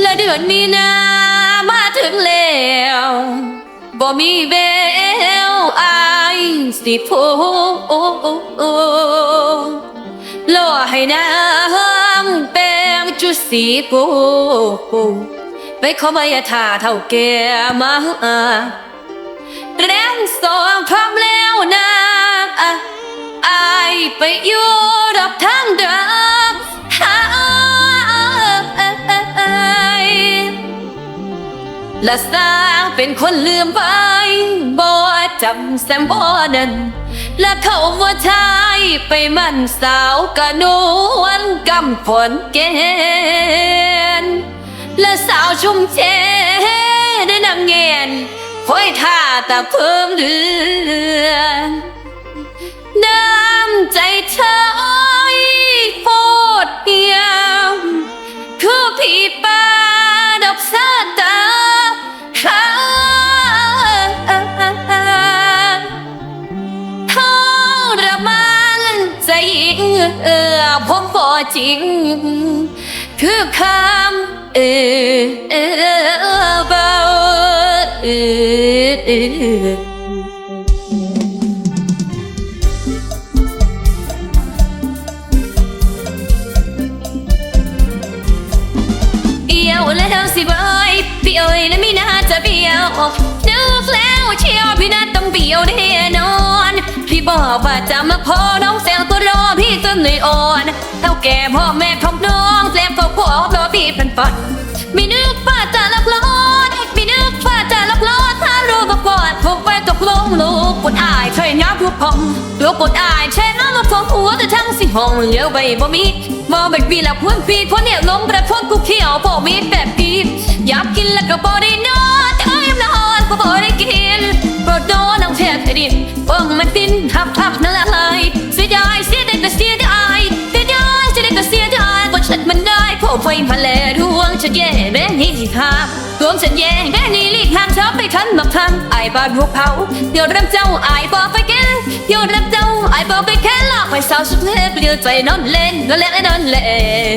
และเดือนมีนามาถึงแล้วบ่มีแววอายสิพูรอให้น้ำแป้งจุดสีปูไปขอใบทาเท่าแก่มาแรงสองพร้อมแล้วนะอายไปอยู่ และสร้างเป็นคนลืมไปบ่จำแซมบ่นั้น และเขาว่าชายไปมันสาวกะนวลกำผลเกณฑ์และสาวชุมเชได้นำเงียนคอยท่าตาเพิ่มเดือนน้ำใจเธอ เออผมพอจริง คือคำเออเออเบาเออเออเอี่ยวแล้วสิบอยพี่เอ๋ยนะไม่น่าจะเบี้ยวนึกแล้วเชียวพี่น่าต้องเบี้ยวแน่นอน พี่บอกว่าจะมาพอน้อง พี่จนหนื่อยอ่อนเท่าแก่พ่อแม่ของน้องแซมก็ขอรอพี่เป็นปันม่นึกว่าจะลักลอนไม่นึกว่าจะลักลอนถ้ารู้มาก่อนผมไปตกลงลูกปวดอายช่วยยับลูกผมลูกปวดอายใช่น้ำลูกผมหัวแต่ทั้งสิห้องเลี้ยวไปบ่มีมองแบบปีละพุ่นปีคนเนี่ยลงกระทนกูเขียวบ่มีแบบปีอยากกินแล้วก็บ่ได้นอนเอ้ยนอนก็บ่ได้กินโปรดโดนเอาแทบจะดินเบิ่งมันฟินทับทับนั่นละเลย เสียดายเสียดายก็เสียดายเสียดายเสียดายก็เสียดายก็ฉันมันได้พบไฟมาแลดวงฉันแย่แบบนี่ที่ทางดวงฉันแย่แบบนี่ลีกทางชอบไปทันมาทังไอ้บ้านพวกเผาเดี๋ยวรับเจ้าไอ้บอกไปแก่เดี๋ยวรับเจ้าไอ้บอกไปแค่ลอกไปสาวสุดเล็บเลียวใจนอนเล่นนอนเล่นนอนเล่น